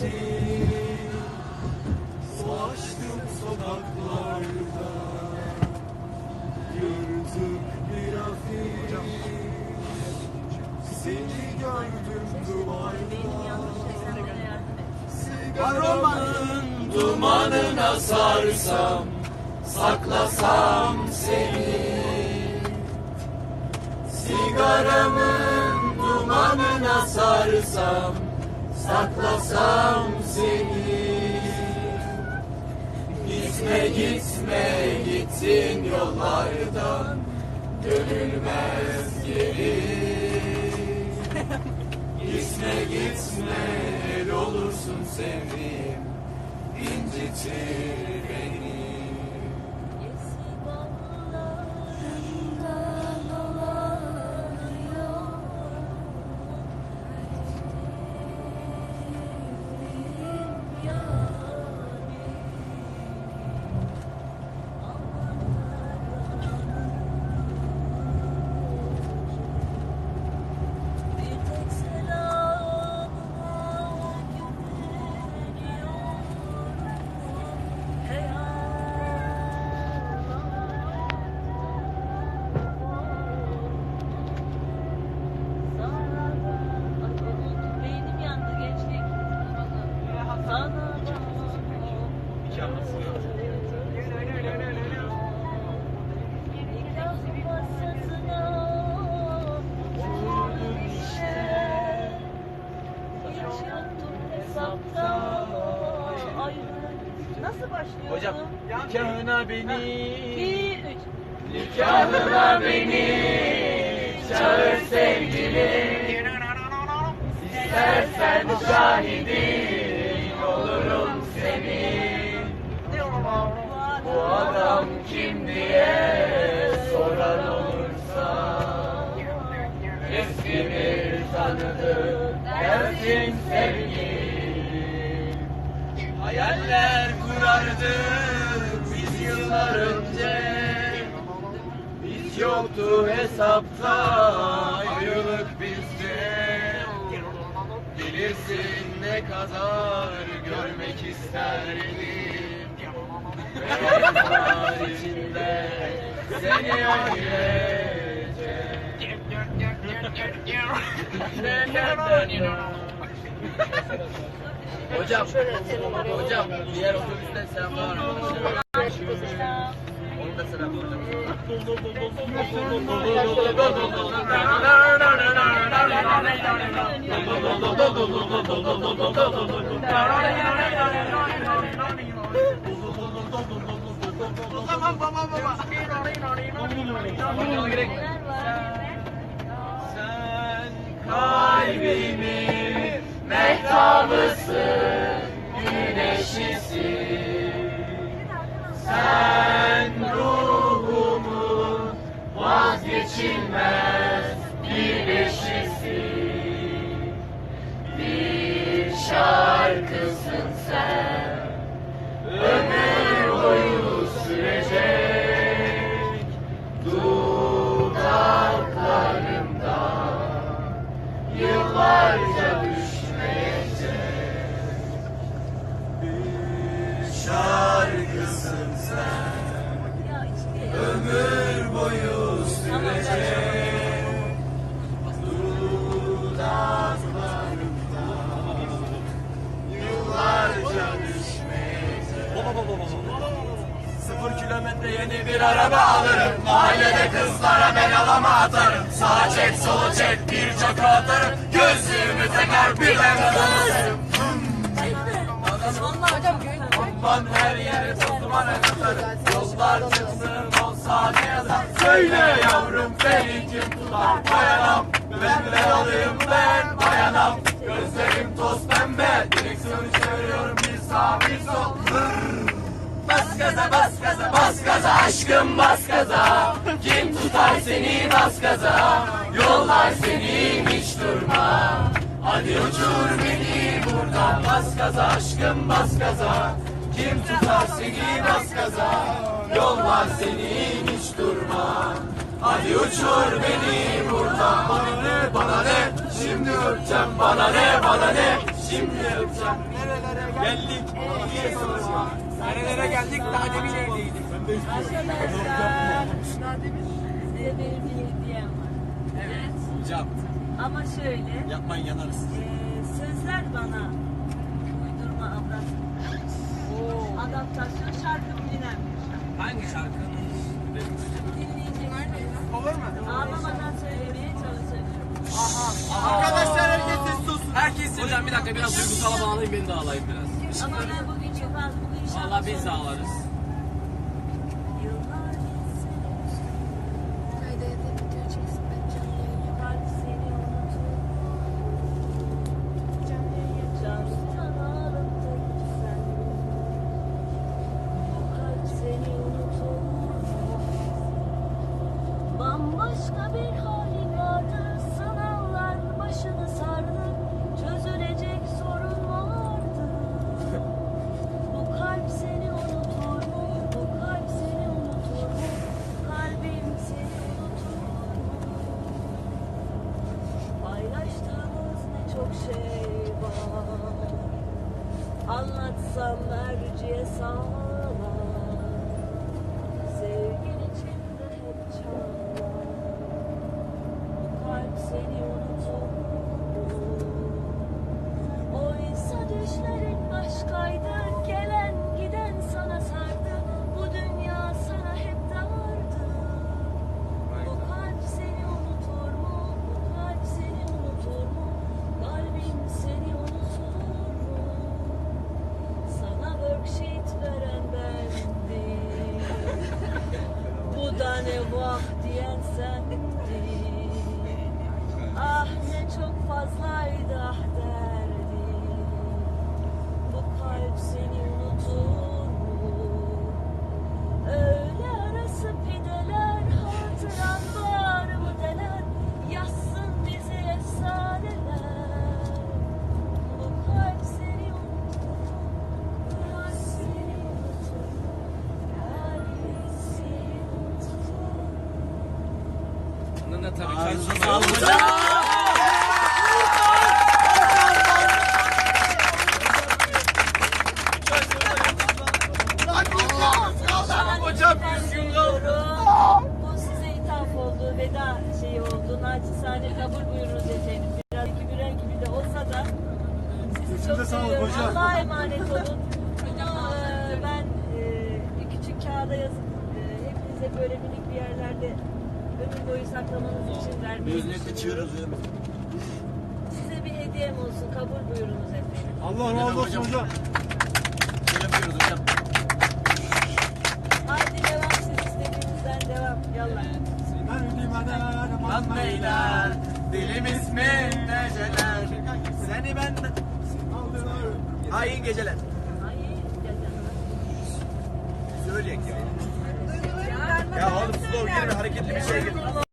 için Dolaştım sokaklarda Yırtık bir afiş Seni gördüm duvarda Sigaramın dumanına sarsam Saklasam seni Sigaramın dumanına sarsam Saklasam seni. Gitme gitme gittin yollardan. Dönülmez geri. Gitme gitme el olursun sevdiğim. İncitir Hocam nikahına beni. Bir, üç. Nikahına beni. Çağır sevgilim İstersen şahidin olurum senin Bu adam kim diye soran olursa. Eski bir tanıdık dersin sevgilim kurardık biz yıllar önce. Biz yoktu hesapta ayrılık bizde. Bilirsin ne kadar görmek isterdim. Ve yıllar içinde seni ailece Hocam, hocam diğer otobüsten selam var arkadaşlar. Onu da selam Sen kalbimin mehtabısın, şarkısın sen, ömür boyu sürecek. Dudaklarımda yıllarca düşmeyecek. Bir şarkısın sen, Sıfır kilometre yeni bir araba alırım. Mahallede kızlara ben alama atarım. Sağa çek sola çek birçok atarım. Gözlüğümü takar birden kızarım Aman her yere toz duman atarım. Yollar çıksın olsa ne yazar? Söyle yavrum beni kim tutar? Bayanam ben ben alayım ben bayanam. Gözlerim toz pembe Direksiyonu çeviriyorum bir sağ bir sol Bas gaza bas gaza bas gaza. Aşkım bas gaza. Kim tutar seni bas gaza? Yollar seni hiç durma. Hadi uçur beni buradan. Bas gaza aşkım bas gaza. Kim tutar seni bas gaza? Yollar seni hiç durma. Hadi uçur beni buradan. Bana ne bana ne? Şimdi öpeceğim bana ne bana ne? Şimdi öpeceğim. Nerelere Geldik. diye soracağım. Nerelere geldik daha demin evdeydik. Arkadaşlar size benim bir hediyem var. Evet. Hocam Ama şöyle. yapmayın yanarız. Ee, sözler bana uydurma avrat. Adaptasyon şarkı bilinen bir şarkı. Hangi şarkı? Dinleyeceksiniz. Olur mu? Ağlamadan söylemeye çalışacağım. Arkadaşlar herkes sessiz olsun. Herkes hocam bir dakika biraz duygusala bağlayın beni de ağlayın biraz. Ama ben bugün çok az. Bugün inşallah Vallahi biz de sonra- ağlarız. Yıllar geçse kalp seni unutur. Cansu'dan ağladı sen. Bu kalp seni unutur. Bambaşka bir halin vardı. Sınavlar başını sardı. Çözülecek sorun vardı. Bu kalp seni unutur mu? Bu kalp seni unutur mu? Kalbim seni unutur mu? Paylaştığımız ne çok şey var. Anlatsam merciye sağlar. Bu da ne vah diyen sendin. Ah ne çok fazlaydı ah derdim Bu kalp seni Da tabii sağlık yok. hocam. Hocam düzgün Bu size ithaf oldu, veda şeyi oldu. Naçizane kabul buyurunuz efendim. Biraz iki birer gibi de olsa da sizi çok seviyorum. Allah'a emanet olun. Ee, ben e, bir küçük kağıda yazıp e, hepinize böyle minik bir yerlerde ömür boyu saklamanız için vermeyi Gözünü düşünüyorum. Size bir hediyem olsun. Kabul buyurunuz efendim. Allah razı olsun hocam. Yapıyoruz hocam. Haydi devam siz istediğinizden devam. Yallah. Ben ümidime Lan beyler, dilimiz mi neceler? Seni benden... Hain geceler. Yanıma. Söyleyek ya. Ya oğlum slow girme hareketli bir şey gir.